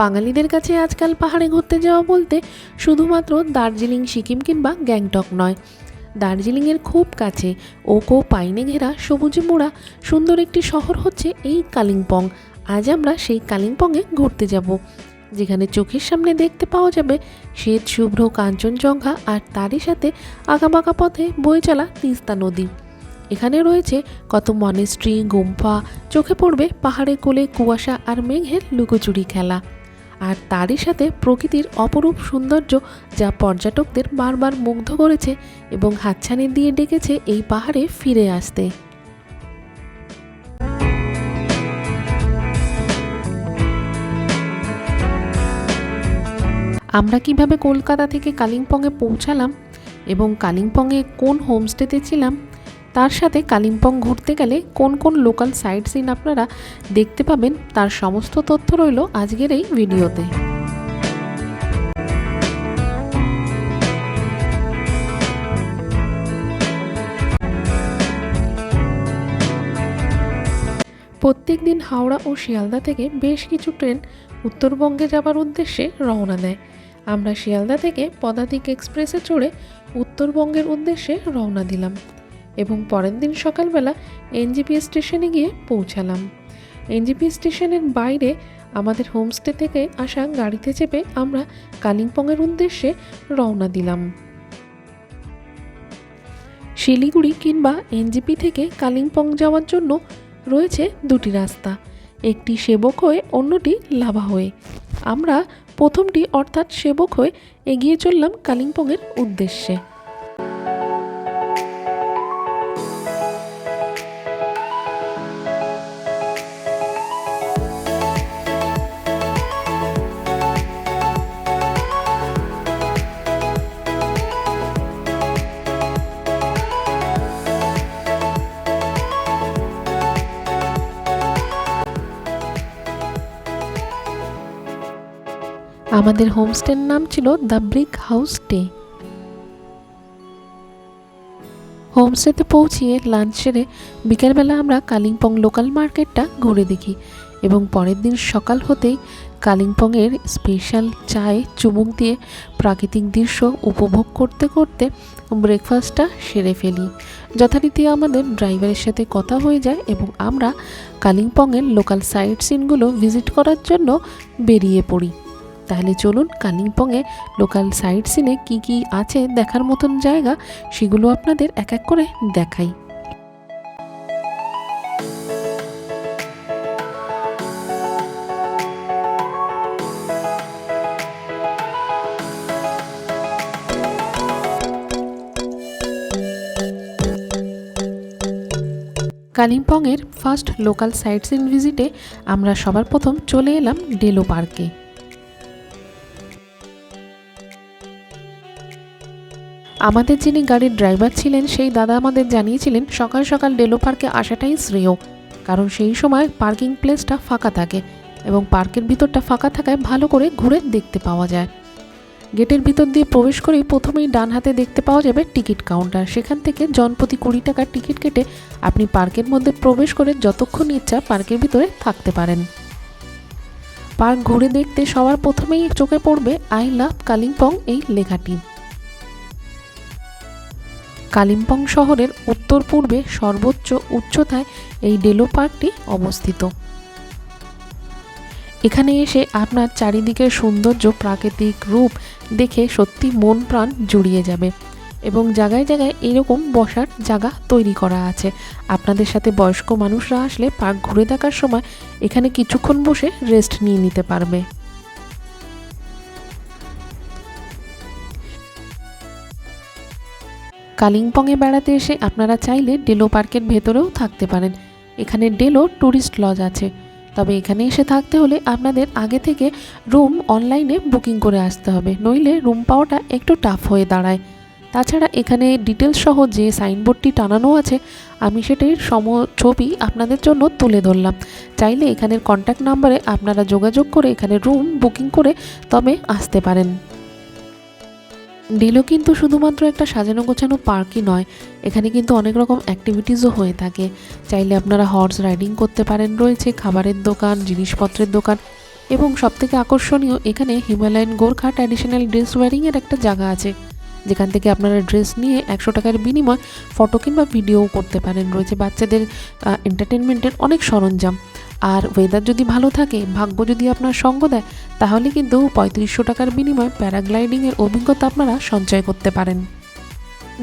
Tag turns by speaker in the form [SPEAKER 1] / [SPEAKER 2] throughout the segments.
[SPEAKER 1] বাঙালিদের কাছে আজকাল পাহাড়ে ঘুরতে যাওয়া বলতে শুধুমাত্র দার্জিলিং, সিকিম কিংবা গ্যাংটক নয়। দার্জিলিংয়ের খুব কাছে, ওকো, পাইনে ঘেরা সবুজে মোড়া সুন্দর একটি শহর হচ্ছে এই কালিম্পং। আজ আমরা সেই কালিম্পংয়ে ঘুরতে যাব, যেখানে চোখের সামনে দেখতে পাওয়া যাবে শ্বেত, শুভ্র কাঞ্চনজঙ্ঘা আর তারই সাথে আঁকাবাঁকা পথে বয়ে চলা তিস্তা নদী। এখানে রয়েছে কত মনেস্ট্রি, গুম্ফা, চোখে পড়বে পাহাড়ে কোলে কুয়াশা আর মেঘের লুকোচুরি খেলা। আর তারই সাথে প্রকৃতির অপরূপ সৌন্দর্য যা পর্যটকদের বারবার মুগ্ধ করেছে এবং হাতছানি দিয়ে ডেকেছে এই পাহাড়ে ফিরে আসতে। আমরা কীভাবে কলকাতা থেকে কালিম্পংয়ে পৌঁছালাম এবং কালিম্পংয়ে কোন হোমস্টেতে ছিলাম তার সাথে কালিম্পং ঘুরতে গেলে কোন কোন লোকাল সাইট সিন আপনারা দেখতে পাবেন, তার সমস্ত তথ্য রইল আজকের এই ভিডিওতে। প্রত্যেক দিন হাওড়া ও শিয়ালদা থেকে বেশ কিছু ট্রেন উত্তরবঙ্গে যাবার উদ্দেশ্যে রওনা দেয়। আমরা শিয়ালদা থেকে পদাতিক এক্সপ্রেসে চড়ে উত্তরবঙ্গের উদ্দেশ্যে রওনা দিলাম। এবং পরের দিন সকালবেলা এনজিপি স্টেশনে গিয়ে পৌঁছালাম। এনজিপি স্টেশনের বাইরে আমাদের হোমস্টে থেকে আসা গাড়িতে চেপে আমরা কালিম্পংয়ের উদ্দেশ্যে রওনা দিলাম। শিলিগুড়ি কিংবা এনজিপি থেকে কালিম্পং যাওয়ার জন্য রয়েছে দুটি রাস্তা, একটি সেবক হয়ে অন্যটি লাভা হয়ে। আমরা প্রথমটি অর্থাৎ সেবক হয়ে এগিয়ে চললাম কালিম্পংয়ের উদ্দেশ্যে। আমাদের হোমস্টের নাম ছিল দ্য ব্রিক হাউস স্টে হোমস্টেতে পৌঁছিয়ে লাঞ্চ সেরে বিকেলবেলা আমরা কালিম্পং লোকাল মার্কেটটা ঘুরে দেখি এবং পরের দিন সকাল হতেই কালিম্পংয়ের স্পেশাল চায়ে চুমুক দিয়ে প্রাকৃতিক দৃশ্য উপভোগ করতে করতে ব্রেকফাস্টটা সেরে ফেলি। যথারীতি আমাদের ড্রাইভারের সাথে কথা হয়ে যায় এবং আমরা কালিম্পংয়ের লোকাল সাইট সিনগুলো ভিজিট করার জন্য বেরিয়ে পড়ি। তাহলে চলুন কালিম্পংয়ে লোকাল সাইট সিনে কী কী আছে দেখার মতন জায়গা, সেগুলো আপনাদের এক এক করে দেখাই। কালিম্পংয়ের ফার্স্ট লোকাল সাইট সিন ভিজিটে আমরা সবার প্রথম চলে এলাম ডেলো পার্কে। আমাদের যিনি গাড়ির ড্রাইভার ছিলেন, সেই দাদা আমাদের জানিয়েছিলেন, সকাল সকাল ডেলো পার্কে আসাটাই শ্রেয়। কারণ সেই সময় পার্কিং প্লেসটা ফাঁকা থাকে এবং পার্কের ভিতরটা ফাঁকা থাকায় ভালো করে ঘুরে দেখতে পাওয়া যায়। গেটের ভিতর দিয়ে প্রবেশ করেই প্রথমেই ডান হাতে দেখতে পাওয়া যাবে টিকিট কাউন্টার। সেখান থেকে জনপ্রতি কুড়ি টাকার টিকিট কেটে আপনি পার্কের মধ্যে প্রবেশ করে যতক্ষণ ইচ্ছা পার্কের ভিতরে থাকতে পারেন। পার্ক ঘুরে দেখতে সবার প্রথমেই চোখে পড়বে আই লাভ কালিম্পং এই লেখাটি। কালিম্পং শহরের উত্তর পূর্বে সর্বোচ্চ উচ্চতায় এই ডেলো পার্কটি অবস্থিত। এখানে এসে আপনার চারিদিকের সৌন্দর্য প্রাকৃতিক রূপ দেখে সত্যি মন প্রাণ জুড়িয়ে যাবে এবং জায়গায় জায়গায় এরকম বসার জায়গা তৈরি করা আছে। আপনাদের সাথে বয়স্ক মানুষরা আসলে পার্ক ঘুরে দেখার সময় এখানে কিছুক্ষণ বসে রেস্ট নিয়ে নিতে পারবে। কালিম্পংয়ে বেড়াতে এসে আপনারা চাইলে ডেলো পার্কের ভেতরেও থাকতে পারেন। এখানে ডেলো ট্যুরিস্ট লজ আছে। তবে এখানে এসে থাকতে হলে আপনাদের আগে থেকে রুম অনলাইনে বুকিং করে আসতে হবে, নইলে রুম পাওয়াটা একটু টাফ হয়ে দাঁড়ায়। তাছাড়া এখানে ডিটেলস সহ যে সাইনবোর্ডটি টানানো আছে, আমি সেটির সম ছবি আপনাদের জন্য তুলে ধরলাম। চাইলে এখানের কন্ট্যাক্ট নাম্বারে আপনারা যোগাযোগ করে এখানে রুম বুকিং করে তবে আসতে পারেন। ডেলো কিন্তু শুধুমাত্র একটা সাজানো গোছানো পার্কই নয়, এখানে কিন্তু অনেক রকম অ্যাক্টিভিটিসও হয়ে থাকে। চাইলে আপনারা হর্স রাইডিং করতে পারেন, রয়েছে খাবারের দোকান, জিনিসপত্রের দোকান এবং সবথেকে আকর্ষণীয় এখানে হিমালয়ান গোর্খা ট্র্যাডিশনাল ড্রেস ওয়ারিংয়ের একটা জায়গা আছে। যেখান থেকে আপনারা ড্রেস নিয়ে একশো টাকার বিনিময় ফটো কিংবা ভিডিও করতে পারেন। রয়েছে বাচ্চাদের এন্টারটেনমেন্টের অনেক সরঞ্জাম। আর ওয়েদার যদি ভালো থাকে, ভাগ্য যদি আপনার সঙ্গ দেয়, তাহলে কিন্তু পঁয়ত্রিশশো টাকার বিনিময়ে প্যারাগ্লাইডিংয়ের অভিজ্ঞতা আপনারা সঞ্চয় করতে পারেন।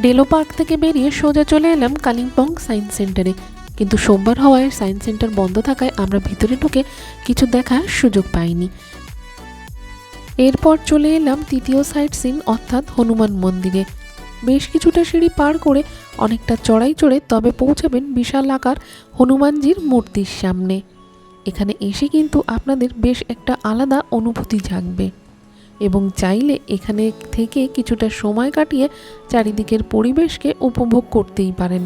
[SPEAKER 1] ডেলো পার্ক থেকে বেরিয়ে সোজা চলে এলাম কালিম্পং সায়েন্স সেন্টারে। কিন্তু সোমবার হওয়ায় সায়েন্স সেন্টার বন্ধ থাকায় আমরা ভিতরে ঢুকে কিছু দেখার সুযোগ পাইনি। এরপর চলে এলাম তৃতীয় সাইট সিন, অর্থাৎ হনুমান মন্দিরে। বেশ কিছুটা সিঁড়ি পার করে অনেকটা চড়াই চড়ে তবে পৌঁছাবেন বিশাল আকার হনুমানজির মূর্তির সামনে। এখানে এসে কিন্তু আপনাদের বেশ একটা আলাদা অনুভূতি জাগবে। এবং চাইলে এখানে থেকে কিছুটা সময় কাটিয়ে চারিদিকের পরিবেশকে উপভোগ করতেই পারেন।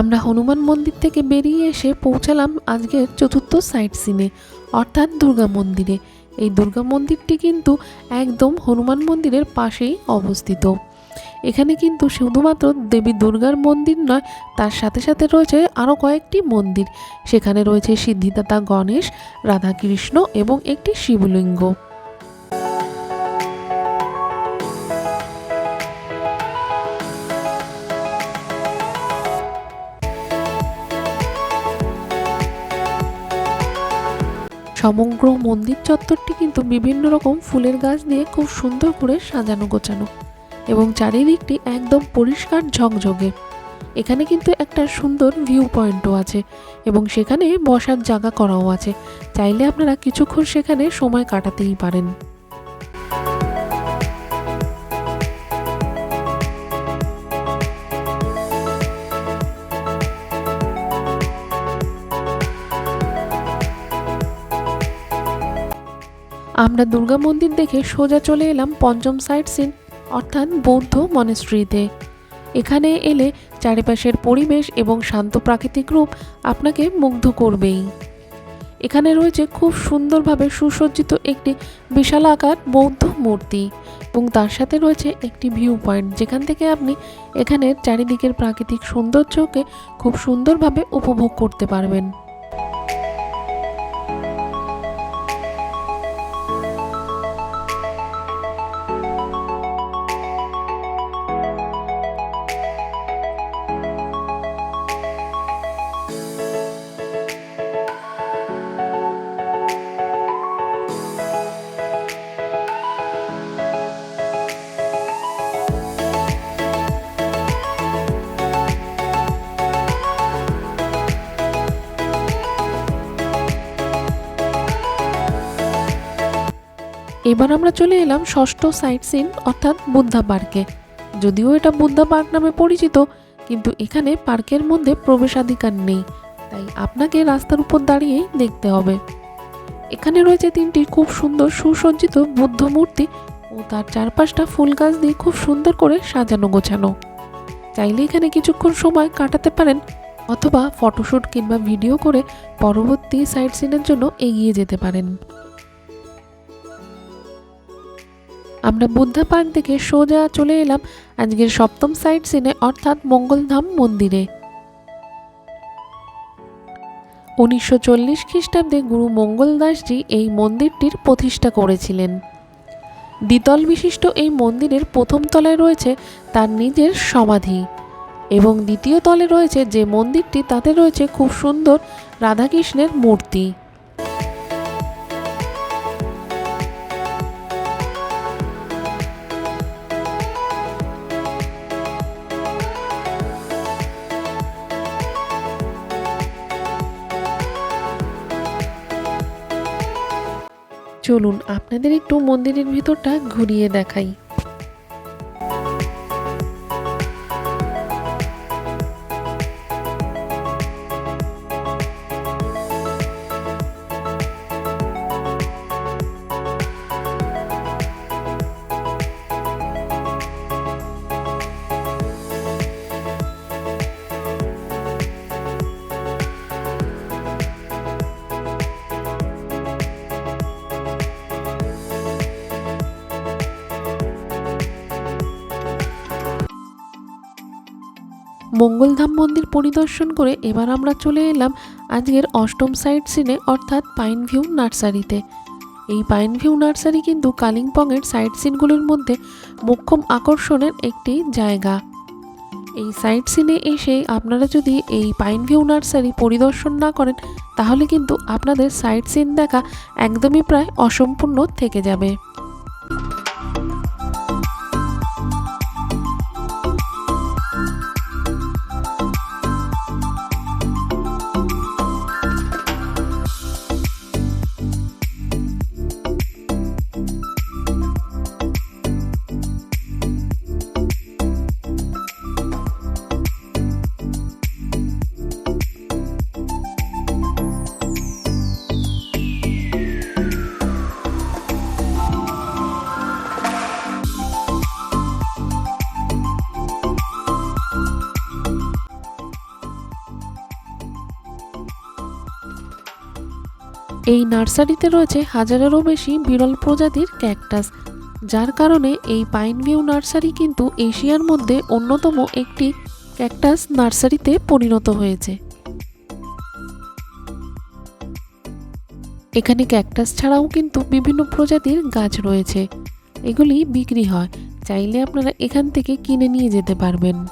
[SPEAKER 1] আমরা হনুমান মন্দির থেকে বেরিয়ে এসে পৌঁছালাম আজকের চতুর্থ সাইট সিনে। অর্থাৎ দুর্গা মন্দিরে। এই দুর্গা মন্দিরটি কিন্তু একদম হনুমান মন্দিরের পাশেই অবস্থিত। এখানে কিন্তু শুধুমাত্র দেবী দুর্গার মন্দির নয়, তার সাথে সাথে রয়েছে আরও কয়েকটি মন্দির। সেখানে রয়েছে সিদ্ধিদাতা গণেশ, রাধাকৃষ্ণ এবং একটি শিবলিঙ্গ। সমগ্র মন্দির চত্বরটি কিন্তু বিভিন্ন রকম ফুলের গাছ দিয়ে খুব সুন্দর করে সাজানো গোছানো এবং চারিদিকটি একদম পরিষ্কার ঝকঝকে। এখানে কিন্তু একটা সুন্দর ভিউ পয়েন্টও আছে এবং সেখানে বসার জায়গা করাও আছে। চাইলে আপনারা কিছুক্ষণ সেখানে সময় কাটাতেই পারেন। আমরা দুর্গা মন্দির দেখে সোজা চলে এলাম পঞ্চম সাইট সিন, অর্থাৎ বৌদ্ধ মনেস্ট্রিতে এখানে এলে চারিপাশের পরিবেশ এবং শান্ত প্রাকৃতিক রূপ আপনাকে মুগ্ধ করবেই। এখানে রয়েছে খুব সুন্দরভাবে সুসজ্জিত একটি বিশাল আকার বৌদ্ধ মূর্তি এবং তার সাথে রয়েছে একটি ভিউ পয়েন্ট যেখান থেকে আপনি এখানের চারিদিকের প্রাকৃতিক সৌন্দর্যকে খুব সুন্দরভাবে উপভোগ করতে পারবেন। এবার আমরা চলে এলাম ষষ্ঠ সাইট সিন অর্থাৎ বুদ্ধা পার্কে। যদিও এটা বুদ্ধা পার্ক নামে পরিচিত, কিন্তু এখানে পার্কের মধ্যে প্রবেশাধিকার নেই, তাই আপনাকে রাস্তার উপর দাঁড়িয়েই দেখতে হবে। এখানে রয়েছে তিনটি খুব সুন্দর সুসজ্জিত বুদ্ধ মূর্তি ও তার চারপাশটা ফুল গাছ দিয়ে খুব সুন্দর করে সাজানো গোছানো। চাইলে এখানে কিছুক্ষণ সময় কাটাতে পারেন, অথবা ফটোশ্যুট কিংবা ভিডিও করে পরবর্তী সাইট সিনের জন্য এগিয়ে যেতে পারেন। আমরা বুদ্ধা পার্ক থেকে সোজা চলে এলাম আজকের সপ্তম সাইট সিনে অর্থাৎ মঙ্গলধাম মন্দিরে। উনিশশো চল্লিশ খ্রিস্টাব্দে গুরু মঙ্গলদাসজি এই মন্দিরটির প্রতিষ্ঠা করেছিলেন। দ্বিতল বিশিষ্ট এই মন্দিরের প্রথম তলায় রয়েছে তার নিজের সমাধি এবং দ্বিতীয় তলে রয়েছে যে মন্দিরটি, তাতে রয়েছে খুব সুন্দর রাধাকৃষ্ণের মূর্তি। চলুন আপনাদের একটু মন্দিরের ভিতরটা ঘুরিয়ে দেখাই। মঙ্গলধাম মন্দির পরিদর্শন করে এবার আমরা চলে এলাম আজকের অষ্টম সাইট সিনে, অর্থাৎ পাইন ভিউ নার্সারিতে। এই পাইন ভিউ নার্সারি কিন্তু কালিম্পংয়ের সাইট সিনগুলির মধ্যে মোক্ষম আকর্ষণের একটি জায়গা। এই সাইট সিনে এসে আপনারা যদি এই পাইন ভিউ নার্সারি পরিদর্শন না করেন, তাহলে কিন্তু আপনাদের সাইট সিন দেখা একদমই প্রায় অসম্পূর্ণ থেকে যাবে। এই নার্সারিতে রয়েছে হাজারেরও বেশি বিরল প্রজাতির ক্যাকটাস। যার কারণে এই পাইন ভিউ নার্সারি কিন্তু এশিয়ার মধ্যে অন্যতম একটি ক্যাকটাস নার্সারিতে পরিণত হয়েছে। এখানে ক্যাকটাস ছাড়াও কিন্তু বিভিন্ন প্রজাতির গাছ রয়েছে। এগুলি বিক্রি হয়। চাইলে আপনারা এখান থেকে কিনে নিয়ে যেতে পারবেন।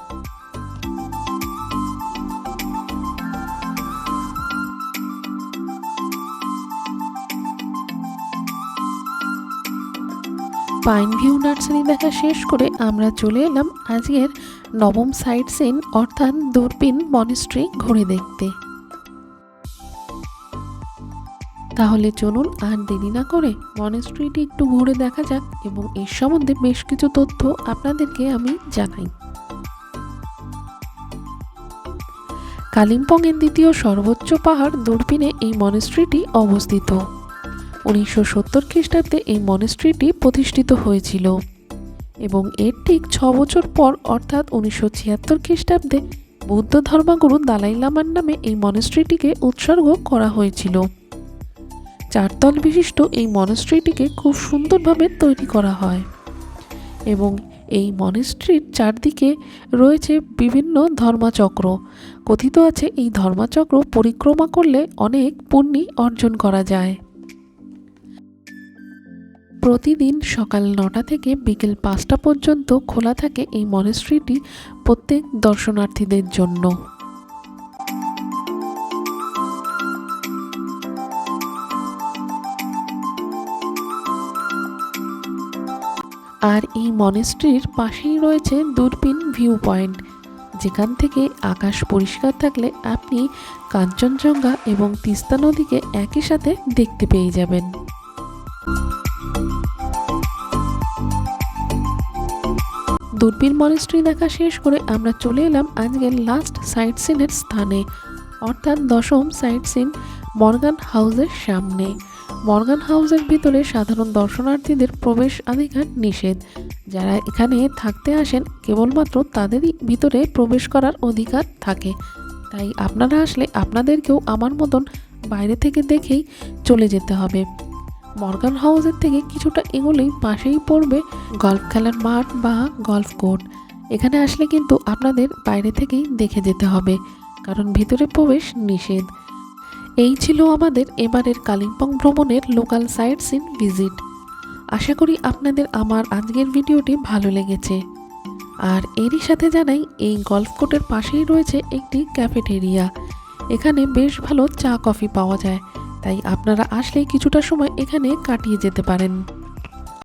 [SPEAKER 1] পাইন ভিউ নার্সারি দেখা শেষ করে আমরা চলে এলাম আজকের নবম সাইট সিন অর্থাৎ দূরবীন মনিস্ট্রি ঘুরে দেখতে। তাহলে চলুন আর দেরি না করে মনেস্ট্রিটি একটু ঘুরে দেখা যাক এবং এর সম্বন্ধে বেশ কিছু তথ্য আপনাদেরকে আমি জানাই। কালিম্পংয়ের দ্বিতীয় সর্বোচ্চ পাহাড় দূরবীনে এই মনেস্ট্রিটি অবস্থিত। উনিশশো সত্তর খ্রিস্টাব্দে এই মনেস্ট্রিটি প্রতিষ্ঠিত হয়েছিল এবং এর ঠিক ছ বছর পর, অর্থাৎ উনিশশো ছিয়াত্তর খ্রিস্টাব্দে বৌদ্ধ ধর্মগুরু দালাই লামার নামে এই মনেস্ট্রিটিকে উৎসর্গ করা হয়েছিল। চারতল বিশিষ্ট এই মনেস্ট্রিটিকে খুব সুন্দরভাবে তৈরি করা হয় এবং এই মনেস্ট্রির চারদিকে রয়েছে বিভিন্ন ধর্মাচক্র। কথিত আছে, এই ধর্মাচক্র পরিক্রমা করলে অনেক পুণ্যি অর্জন করা যায়। প্রতিদিন সকাল নটা থেকে বিকেল পাঁচটা পর্যন্ত খোলা থাকে এই মনেস্ট্রিটি প্রত্যেক দর্শনার্থীদের জন্য। আর এই মনেস্ট্রির পাশেই রয়েছে দূরবীন ভিউ পয়েন্ট। যেখান থেকে আকাশ পরিষ্কার থাকলে আপনি কাঞ্চনজঙ্ঘা এবং তিস্তা নদীকে একই সাথে দেখতে পেয়ে যাবেন। দূরবীন মনেস্ট্রি দেখা শেষ করে আমরা চলে এলাম আজকের লাস্ট সাইট সিনের স্থানে, অর্থাৎ দশম সাইট সিন মর্গান হাউসের সামনে। মর্গান হাউসের ভিতরে সাধারণ দর্শনার্থীদের প্রবেশ অধিকার নিষেধ। যারা এখানে থাকতে আসেন কেবলমাত্র তাদেরই ভিতরে প্রবেশ করার অধিকার থাকে। তাই আপনারা আসলে আপনাদেরকেও আমার মতন বাইরে থেকে দেখেই চলে যেতে হবে। মর্গান হাউসের থেকে কিছুটা এগোলেই পাশেই পড়বে গল্ফ খেলার মাঠ বা গল্ফ কোর্ট। এখানে আসলে কিন্তু আপনাদের বাইরে থেকেই দেখে যেতে হবে, কারণ ভিতরে প্রবেশ নিষেধ। এই ছিল আমাদের এবারের কালিম্পং ভ্রমণের লোকাল সাইট সিন ভিজিট আশা করি আপনাদের আমার আজকের ভিডিওটি ভালো লেগেছে। আর এরই সাথে জানাই, এই গল্ফ কোর্টের পাশেই রয়েছে একটি ক্যাফেটেরিয়া এখানে বেশ ভালো চা কফি পাওয়া যায়। তাই আপনারা আসলে কিছুটা সময় এখানে কাটিয়ে যেতে পারেন।